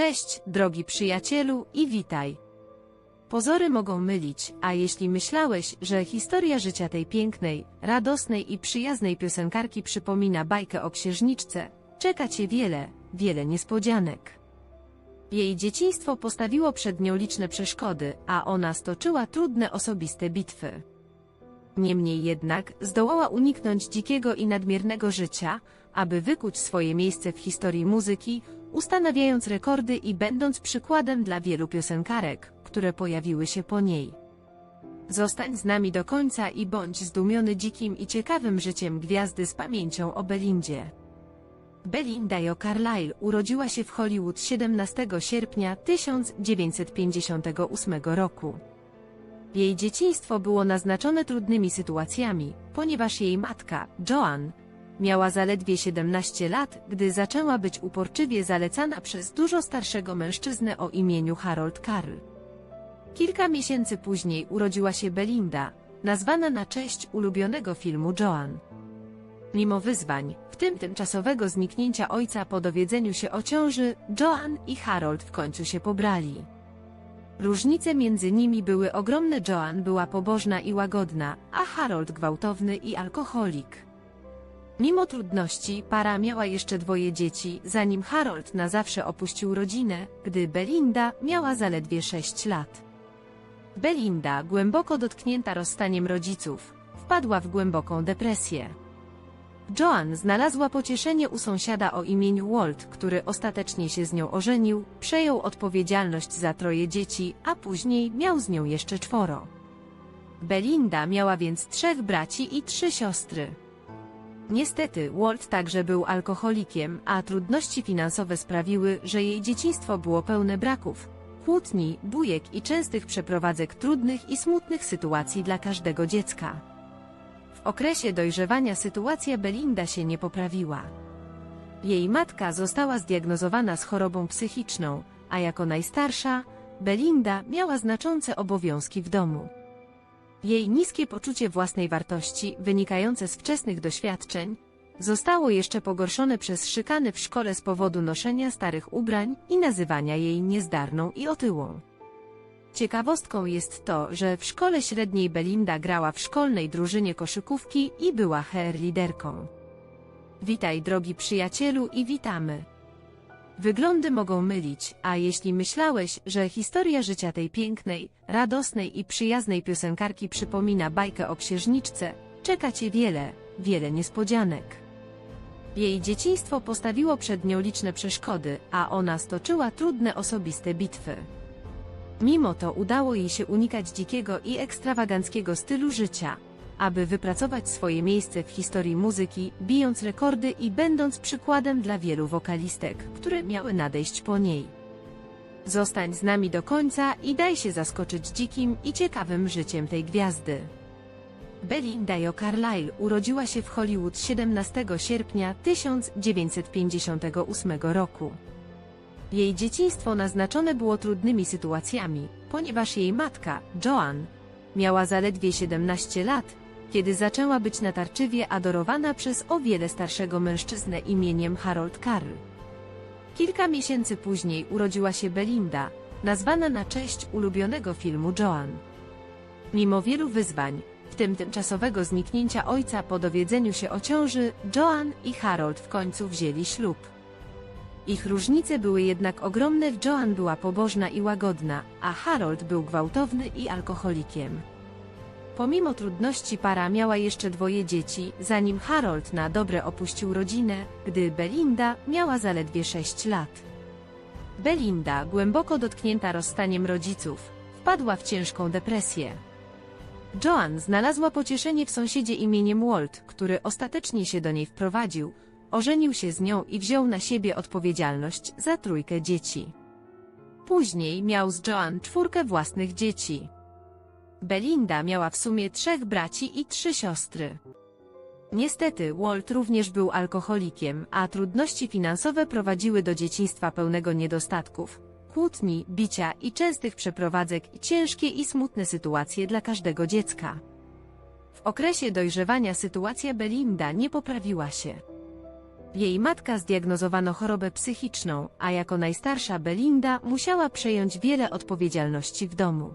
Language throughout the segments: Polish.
Cześć, drogi przyjacielu i witaj. Pozory mogą mylić, a jeśli myślałeś, że historia życia tej pięknej, radosnej i przyjaznej piosenkarki przypomina bajkę o księżniczce, czeka cię wiele, wiele niespodzianek. Jej dzieciństwo postawiło przed nią liczne przeszkody, a ona stoczyła trudne osobiste bitwy. Niemniej jednak zdołała uniknąć dzikiego i nadmiernego życia, aby wykuć swoje miejsce w historii muzyki, ustanawiając rekordy i będąc przykładem dla wielu piosenkarek, które pojawiły się po niej. Zostań z nami do końca i bądź zdumiony dzikim i ciekawym życiem gwiazdy z pamięcią o Belindzie. Belinda Jo Carlyle urodziła się w Hollywood 17 sierpnia 1958 roku. Jej dzieciństwo było naznaczone trudnymi sytuacjami, ponieważ jej matka, Joan, miała zaledwie 17 lat, gdy zaczęła być uporczywie zalecana przez dużo starszego mężczyznę o imieniu Harold Karl. Kilka miesięcy później urodziła się Belinda, nazwana na cześć ulubionego filmu Joan. Mimo wyzwań, w tym tymczasowego zniknięcia ojca po dowiedzeniu się o ciąży, Joan i Harold w końcu się pobrali. Różnice między nimi były ogromne. Joan była pobożna i łagodna, a Harold gwałtowny i alkoholik. Mimo trudności, para miała jeszcze dwoje dzieci, zanim Harold na zawsze opuścił rodzinę, gdy Belinda miała zaledwie 6 lat. Belinda, głęboko dotknięta rozstaniem rodziców, wpadła w głęboką depresję. Joan znalazła pocieszenie u sąsiada o imieniu Walt, który ostatecznie się z nią ożenił, przejął odpowiedzialność za troje dzieci, a później miał z nią jeszcze czworo. Belinda miała więc trzech braci i trzy siostry. Niestety, Walt także był alkoholikiem, a trudności finansowe sprawiły, że jej dzieciństwo było pełne braków, kłótni, bujek i częstych przeprowadzek trudnych i smutnych sytuacji dla każdego dziecka. W okresie dojrzewania sytuacja Belinda się nie poprawiła. Jej matka została zdiagnozowana z chorobą psychiczną, a jako najstarsza, Belinda miała znaczące obowiązki w domu. Jej niskie poczucie własnej wartości, wynikające z wczesnych doświadczeń, zostało jeszcze pogorszone przez szykany w szkole z powodu noszenia starych ubrań i nazywania jej niezdarną i otyłą. Ciekawostką jest to, że w szkole średniej Belinda grała w szkolnej drużynie koszykówki i była HR liderką. Witaj drogi przyjacielu i witamy. Wyglądy mogą mylić, a jeśli myślałeś, że historia życia tej pięknej, radosnej i przyjaznej piosenkarki przypomina bajkę o księżniczce, czeka cię wiele, wiele niespodzianek. Jej dzieciństwo postawiło przed nią liczne przeszkody, a ona stoczyła trudne osobiste bitwy. Mimo to udało jej się unikać dzikiego i ekstrawaganckiego stylu życia, aby wypracować swoje miejsce w historii muzyki, bijąc rekordy i będąc przykładem dla wielu wokalistek, które miały nadejść po niej. Zostań z nami do końca i daj się zaskoczyć dzikim i ciekawym życiem tej gwiazdy. Belinda Jo Carlyle urodziła się w Hollywood 17 sierpnia 1958 roku. Jej dzieciństwo naznaczone było trudnymi sytuacjami, ponieważ jej matka, Joan, miała zaledwie 17 lat, kiedy zaczęła być natarczywie adorowana przez o wiele starszego mężczyznę imieniem Harold Karl. Kilka miesięcy później urodziła się Belinda, nazwana na cześć ulubionego filmu Joan. Mimo wielu wyzwań, w tym tymczasowego zniknięcia ojca po dowiedzeniu się o ciąży, Joan i Harold w końcu wzięli ślub. Ich różnice były jednak ogromne. Joan była pobożna i łagodna, a Harold był gwałtowny i alkoholikiem. Pomimo trudności para miała jeszcze dwoje dzieci, zanim Harold na dobre opuścił rodzinę, gdy Belinda miała zaledwie 6 lat. Belinda, głęboko dotknięta rozstaniem rodziców, wpadła w ciężką depresję. Joan znalazła pocieszenie w sąsiedzie imieniem Walt, który ostatecznie się do niej wprowadził, ożenił się z nią i wziął na siebie odpowiedzialność za trójkę dzieci. Później miał z Joan czwórkę własnych dzieci. Belinda miała w sumie trzech braci i trzy siostry. Niestety, Walt również był alkoholikiem, a trudności finansowe prowadziły do dzieciństwa pełnego niedostatków, kłótni, bicia i częstych przeprowadzek ciężkie i smutne sytuacje dla każdego dziecka. W okresie dojrzewania sytuacja Belinda nie poprawiła się. Jej matka zdiagnozowano chorobę psychiczną, a jako najstarsza Belinda musiała przejąć wiele odpowiedzialności w domu.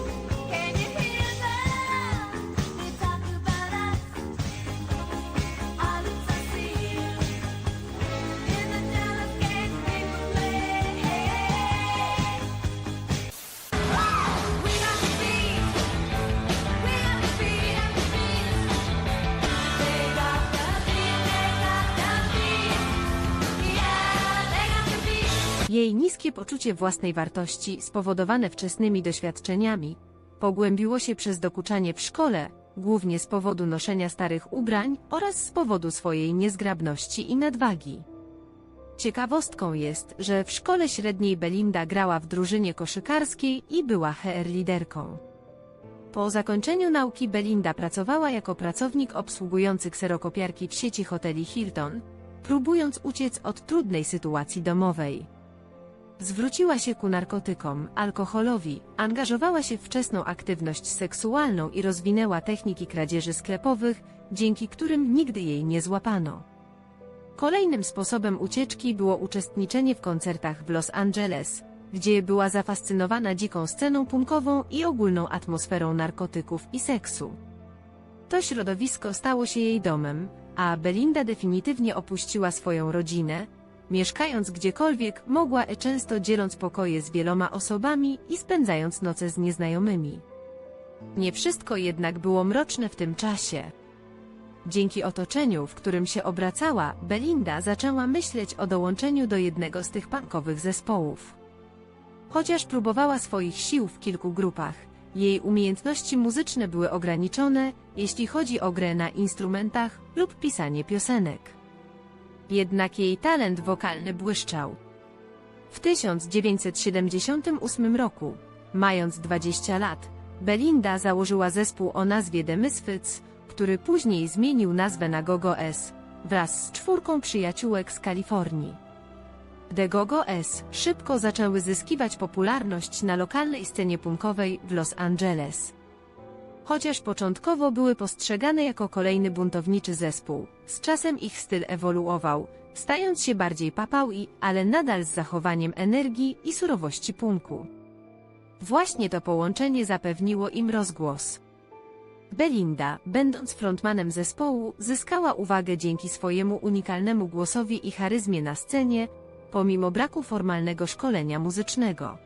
Jej niskie poczucie własnej wartości, spowodowane wczesnymi doświadczeniami, pogłębiło się przez dokuczanie w szkole, głównie z powodu noszenia starych ubrań oraz z powodu swojej niezgrabności i nadwagi. Ciekawostką jest, że w szkole średniej Belinda grała w drużynie koszykarskiej i była HR liderką. Po zakończeniu nauki Belinda pracowała jako pracownik obsługujący kserokopiarki w sieci hoteli Hilton, próbując uciec od trudnej sytuacji domowej. Zwróciła się ku narkotykom, alkoholowi, angażowała się w wczesną aktywność seksualną i rozwinęła techniki kradzieży sklepowych, dzięki którym nigdy jej nie złapano. Kolejnym sposobem ucieczki było uczestniczenie w koncertach w Los Angeles, gdzie była zafascynowana dziką sceną punkową i ogólną atmosferą narkotyków i seksu. To środowisko stało się jej domem, a Belinda definitywnie opuściła swoją rodzinę, mieszkając gdziekolwiek mogła i często dzieląc pokoje z wieloma osobami i spędzając noce z nieznajomymi. Nie wszystko jednak było mroczne w tym czasie. Dzięki otoczeniu, w którym się obracała, Belinda zaczęła myśleć o dołączeniu do jednego z tych punkowych zespołów. Chociaż próbowała swoich sił w kilku grupach, jej umiejętności muzyczne były ograniczone, jeśli chodzi o grę na instrumentach lub pisanie piosenek. Jednak jej talent wokalny błyszczał. W 1978 roku, mając 20 lat, Belinda założyła zespół o nazwie The Misfits, który później zmienił nazwę na Gogo S, wraz z czwórką przyjaciółek z Kalifornii. The Gogo S szybko zaczęły zyskiwać popularność na lokalnej scenie punkowej w Los Angeles. Chociaż początkowo były postrzegane jako kolejny buntowniczy zespół, z czasem ich styl ewoluował, stając się bardziej papaui, ale nadal z zachowaniem energii i surowości punku. Właśnie to połączenie zapewniło im rozgłos. Belinda, będąc frontmanem zespołu, zyskała uwagę dzięki swojemu unikalnemu głosowi i charyzmie na scenie, pomimo braku formalnego szkolenia muzycznego.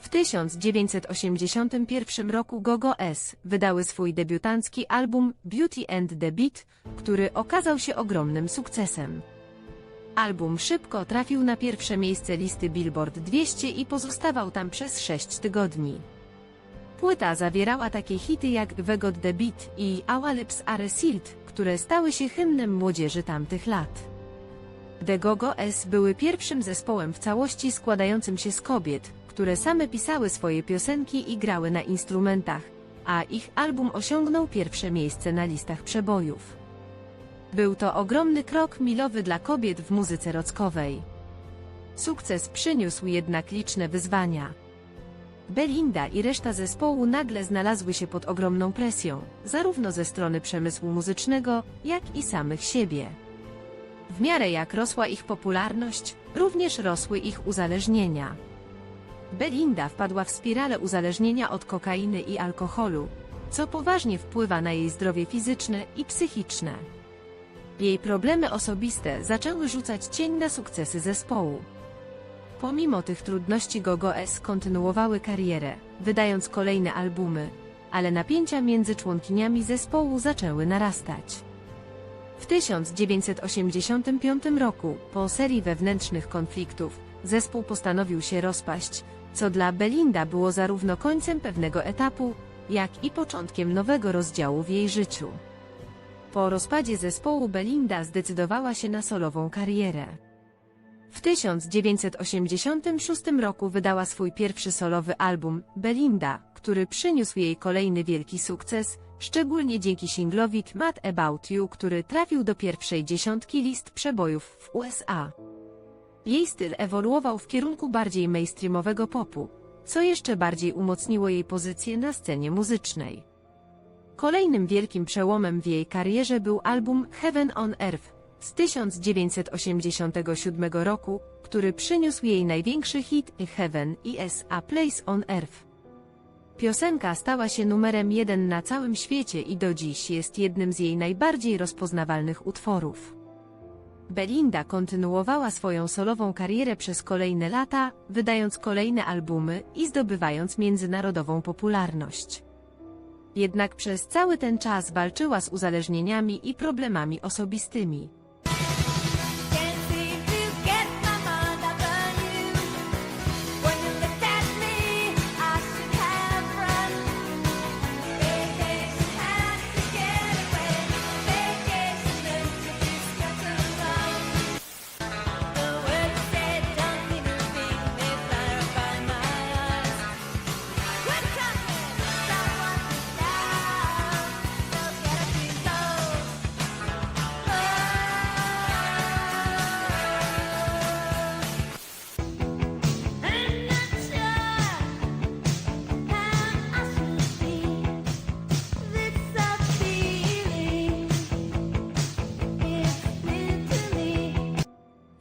W 1981 roku Gogo S wydały swój debiutancki album Beauty and the Beat, który okazał się ogromnym sukcesem. Album szybko trafił na pierwsze miejsce listy Billboard 200 i pozostawał tam przez 6 tygodni. Płyta zawierała takie hity jak We Got the Beat i Our Lips Are Sealed, które stały się hymnem młodzieży tamtych lat. The Gogo S były pierwszym zespołem w całości składającym się z kobiet, które same pisały swoje piosenki i grały na instrumentach, a ich album osiągnął pierwsze miejsce na listach przebojów. Był to ogromny krok milowy dla kobiet w muzyce rockowej. Sukces przyniósł jednak liczne wyzwania. Belinda i reszta zespołu nagle znalazły się pod ogromną presją, zarówno ze strony przemysłu muzycznego, jak i samych siebie. W miarę jak rosła ich popularność, również rosły ich uzależnienia. Belinda wpadła w spiralę uzależnienia od kokainy i alkoholu, co poważnie wpływa na jej zdrowie fizyczne i psychiczne. Jej problemy osobiste zaczęły rzucać cień na sukcesy zespołu. Pomimo tych trudności Gogo S kontynuowały karierę, wydając kolejne albumy, ale napięcia między członkiniami zespołu zaczęły narastać. W 1985 roku, po serii wewnętrznych konfliktów, zespół postanowił się rozpaść, co dla Belinda było zarówno końcem pewnego etapu, jak i początkiem nowego rozdziału w jej życiu. Po rozpadzie zespołu Belinda zdecydowała się na solową karierę. W 1986 roku wydała swój pierwszy solowy album Belinda, który przyniósł jej kolejny wielki sukces, szczególnie dzięki singlowi Mad About You, który trafił do pierwszej dziesiątki list przebojów w USA. Jej styl ewoluował w kierunku bardziej mainstreamowego popu, co jeszcze bardziej umocniło jej pozycję na scenie muzycznej. Kolejnym wielkim przełomem w jej karierze był album Heaven on Earth, z 1987 roku, który przyniósł jej największy hit Heaven is a Place on Earth. Piosenka stała się numerem jeden na całym świecie i do dziś jest jednym z jej najbardziej rozpoznawalnych utworów. Belinda kontynuowała swoją solową karierę przez kolejne lata, wydając kolejne albumy i zdobywając międzynarodową popularność. Jednak przez cały ten czas walczyła z uzależnieniami i problemami osobistymi.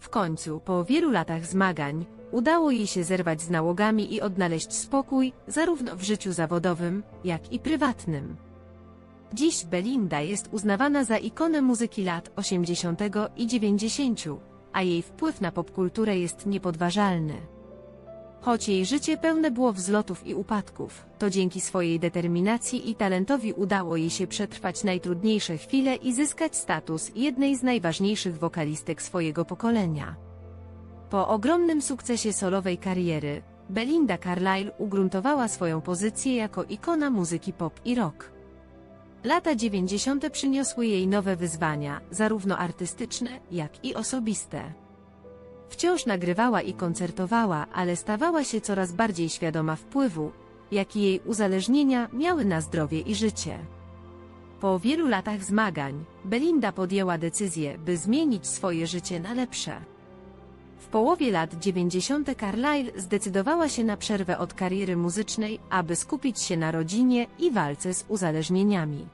W końcu, po wielu latach zmagań, udało jej się zerwać z nałogami i odnaleźć spokój, zarówno w życiu zawodowym, jak i prywatnym. Dziś Belinda jest uznawana za ikonę muzyki lat 80. i 90., a jej wpływ na popkulturę jest niepodważalny. Choć jej życie pełne było wzlotów i upadków, to dzięki swojej determinacji i talentowi udało jej się przetrwać najtrudniejsze chwile i zyskać status jednej z najważniejszych wokalistek swojego pokolenia. Po ogromnym sukcesie solowej kariery, Belinda Carlile ugruntowała swoją pozycję jako ikona muzyki pop i rock. Lata 90. przyniosły jej nowe wyzwania, zarówno artystyczne, jak i osobiste. Wciąż nagrywała i koncertowała, ale stawała się coraz bardziej świadoma wpływu, jaki jej uzależnienia miały na zdrowie i życie. Po wielu latach zmagań, Belinda podjęła decyzję, by zmienić swoje życie na lepsze. W połowie lat 90. Carlyle zdecydowała się na przerwę od kariery muzycznej, aby skupić się na rodzinie i walce z uzależnieniami.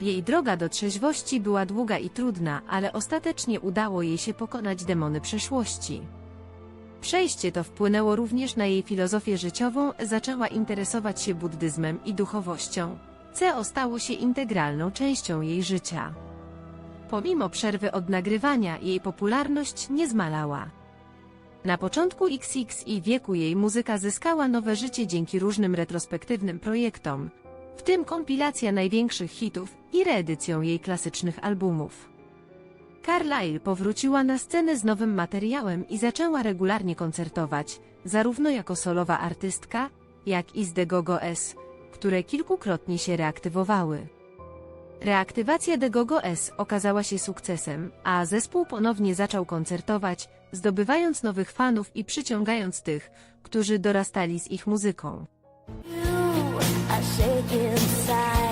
Jej droga do trzeźwości była długa i trudna, ale ostatecznie udało jej się pokonać demony przeszłości. Przejście to wpłynęło również na jej filozofię życiową, zaczęła interesować się buddyzmem i duchowością. CO stało się integralną częścią jej życia. Pomimo przerwy od nagrywania, jej popularność nie zmalała. Na początku XX i wieku jej muzyka zyskała nowe życie dzięki różnym retrospektywnym projektom, w tym kompilacja największych hitów i reedycją jej klasycznych albumów. Carlyle powróciła na scenę z nowym materiałem i zaczęła regularnie koncertować, zarówno jako solowa artystka, jak i z The Go-Go S, które kilkukrotnie się reaktywowały. Reaktywacja The Go-Go S okazała się sukcesem, a zespół ponownie zaczął koncertować, zdobywając nowych fanów i przyciągając tych, którzy dorastali z ich muzyką. You are shaking inside.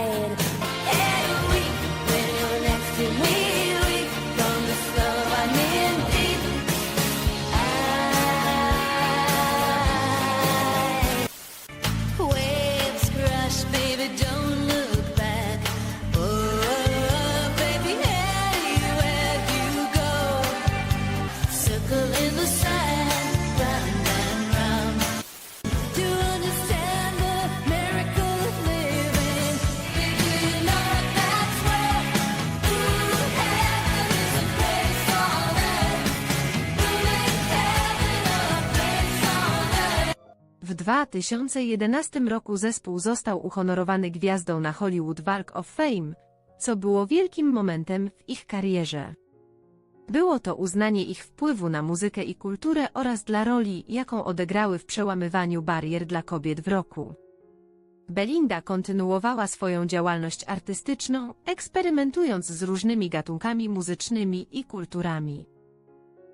2011 roku zespół został uhonorowany gwiazdą na Hollywood Walk of Fame, co było wielkim momentem w ich karierze. Było to uznanie ich wpływu na muzykę i kulturę oraz dla roli, jaką odegrały w przełamywaniu barier dla kobiet w roku. Belinda kontynuowała swoją działalność artystyczną, eksperymentując z różnymi gatunkami muzycznymi i kulturami.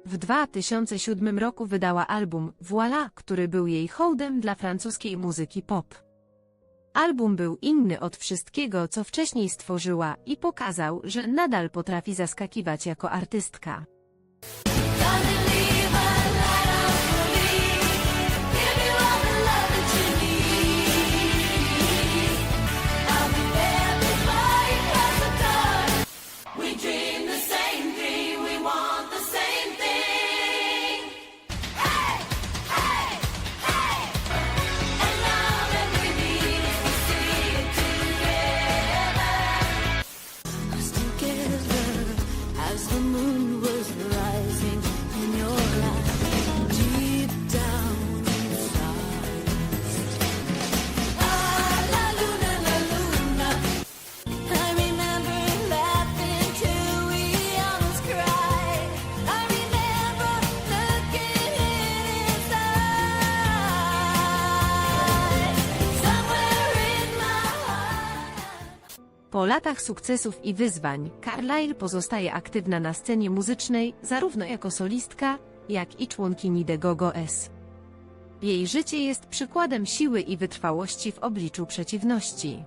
W 2007 roku wydała album Voila, który był jej hołdem dla francuskiej muzyki pop. Album był inny od wszystkiego, co wcześniej stworzyła i pokazał, że nadal potrafi zaskakiwać jako artystka. Po latach sukcesów i wyzwań, Carlyle pozostaje aktywna na scenie muzycznej, zarówno jako solistka, jak i członkini The Go-Go's. Jej życie jest przykładem siły i wytrwałości w obliczu przeciwności.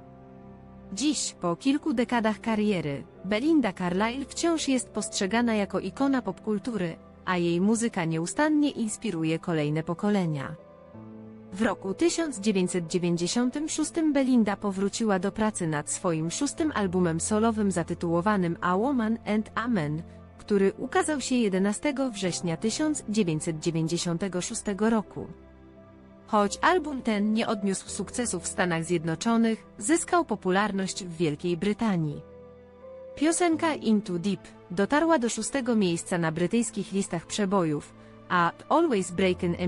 Dziś, po kilku dekadach kariery, Belinda Carlyle wciąż jest postrzegana jako ikona popkultury, a jej muzyka nieustannie inspiruje kolejne pokolenia. W roku 1996 Belinda powróciła do pracy nad swoim szóstym albumem solowym zatytułowanym A Woman and a Man, który ukazał się 11 września 1996 roku. Choć album ten nie odniósł sukcesu w Stanach Zjednoczonych, zyskał popularność w Wielkiej Brytanii. Piosenka Into Deep dotarła do szóstego miejsca na brytyjskich listach przebojów, a Always Breakin' a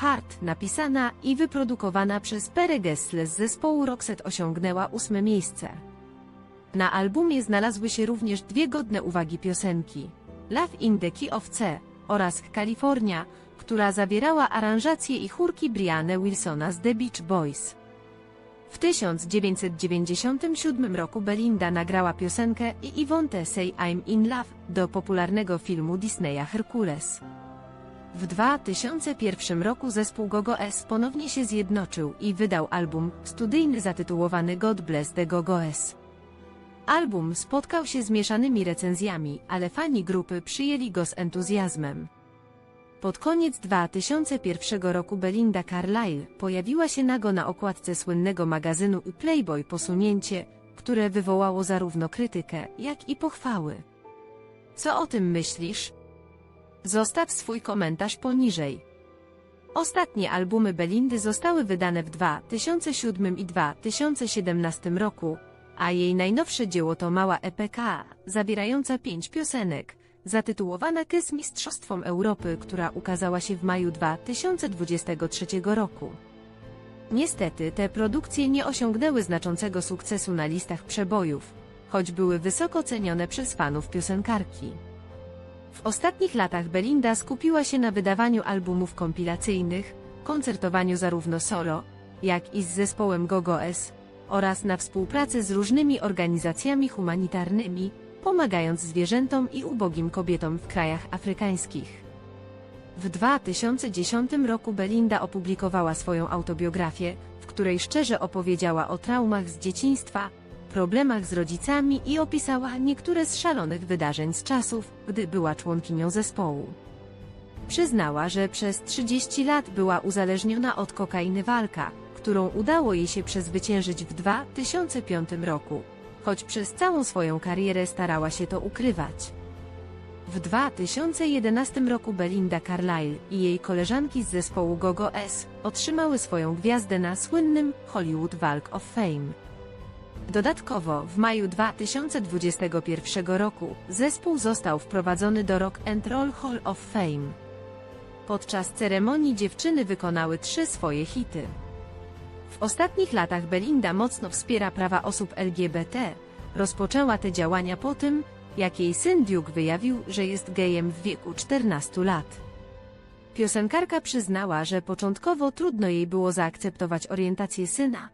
Heart napisana i wyprodukowana przez Pere Gessle z zespołu Roxette osiągnęła ósme miejsce. Na albumie znalazły się również dwie godne uwagi piosenki Love in the Key of C oraz California, która zawierała aranżacje i chórki Brianne Wilsona z The Beach Boys. W 1997 roku Belinda nagrała piosenkę i Yvonne Say I'm in Love do popularnego filmu Disneya Hercules. W 2001 roku zespół Gogo-S ponownie się zjednoczył i wydał album studyjny zatytułowany God Bless the Gogo-S. Album spotkał się z mieszanymi recenzjami, ale fani grupy przyjęli go z entuzjazmem. Pod koniec 2001 roku Belinda Carlyle pojawiła się nago na okładce słynnego magazynu Playboy posunięcie, które wywołało zarówno krytykę, jak i pochwały. Co o tym myślisz? Zostaw swój komentarz poniżej. Ostatnie albumy Belindy zostały wydane w 2007 i 2017 roku, a jej najnowsze dzieło to mała EPK, zawierająca pięć piosenek, zatytułowana Kiss Mistrzostwom Europy, która ukazała się w maju 2023 roku. Niestety te produkcje nie osiągnęły znaczącego sukcesu na listach przebojów, choć były wysoko cenione przez fanów piosenkarki. W ostatnich latach Belinda skupiła się na wydawaniu albumów kompilacyjnych, koncertowaniu zarówno solo, jak i z zespołem Gogo-S oraz na współpracy z różnymi organizacjami humanitarnymi, pomagając zwierzętom i ubogim kobietom w krajach afrykańskich. W 2010 roku Belinda opublikowała swoją autobiografię, w której szczerze opowiedziała o traumach z dzieciństwa, problemach z rodzicami i opisała niektóre z szalonych wydarzeń z czasów, gdy była członkinią zespołu. Przyznała, że przez 30 lat była uzależniona od kokainy walka, którą udało jej się przezwyciężyć w 2005 roku, choć przez całą swoją karierę starała się to ukrywać. W 2011 roku Belinda Carlyle i jej koleżanki z zespołu Gogo-S otrzymały swoją gwiazdę na słynnym Hollywood Walk of Fame. Dodatkowo w maju 2021 roku zespół został wprowadzony do Rock and Roll Hall of Fame. Podczas ceremonii dziewczyny wykonały trzy swoje hity. W ostatnich latach Belinda mocno wspiera prawa osób LGBT. Rozpoczęła te działania po tym, jak jej syn Duke wyjawił, że jest gejem w wieku 14 lat. Piosenkarka przyznała, że początkowo trudno jej było zaakceptować orientację syna,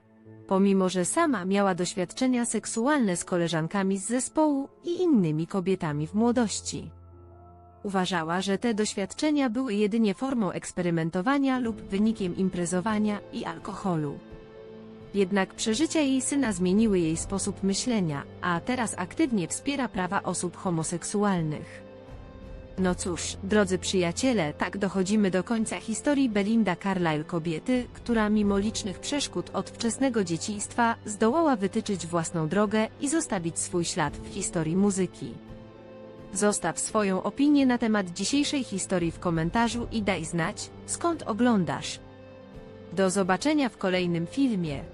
pomimo że sama miała doświadczenia seksualne z koleżankami z zespołu i innymi kobietami w młodości. Uważała, że te doświadczenia były jedynie formą eksperymentowania lub wynikiem imprezowania i alkoholu. Jednak przeżycia jej syna zmieniły jej sposób myślenia, a teraz aktywnie wspiera prawa osób homoseksualnych. No cóż, drodzy przyjaciele, tak dochodzimy do końca historii Belinda Carlyle kobiety, która mimo licznych przeszkód od wczesnego dzieciństwa zdołała wytyczyć własną drogę i zostawić swój ślad w historii muzyki. Zostaw swoją opinię na temat dzisiejszej historii w komentarzu i daj znać, skąd oglądasz. Do zobaczenia w kolejnym filmie.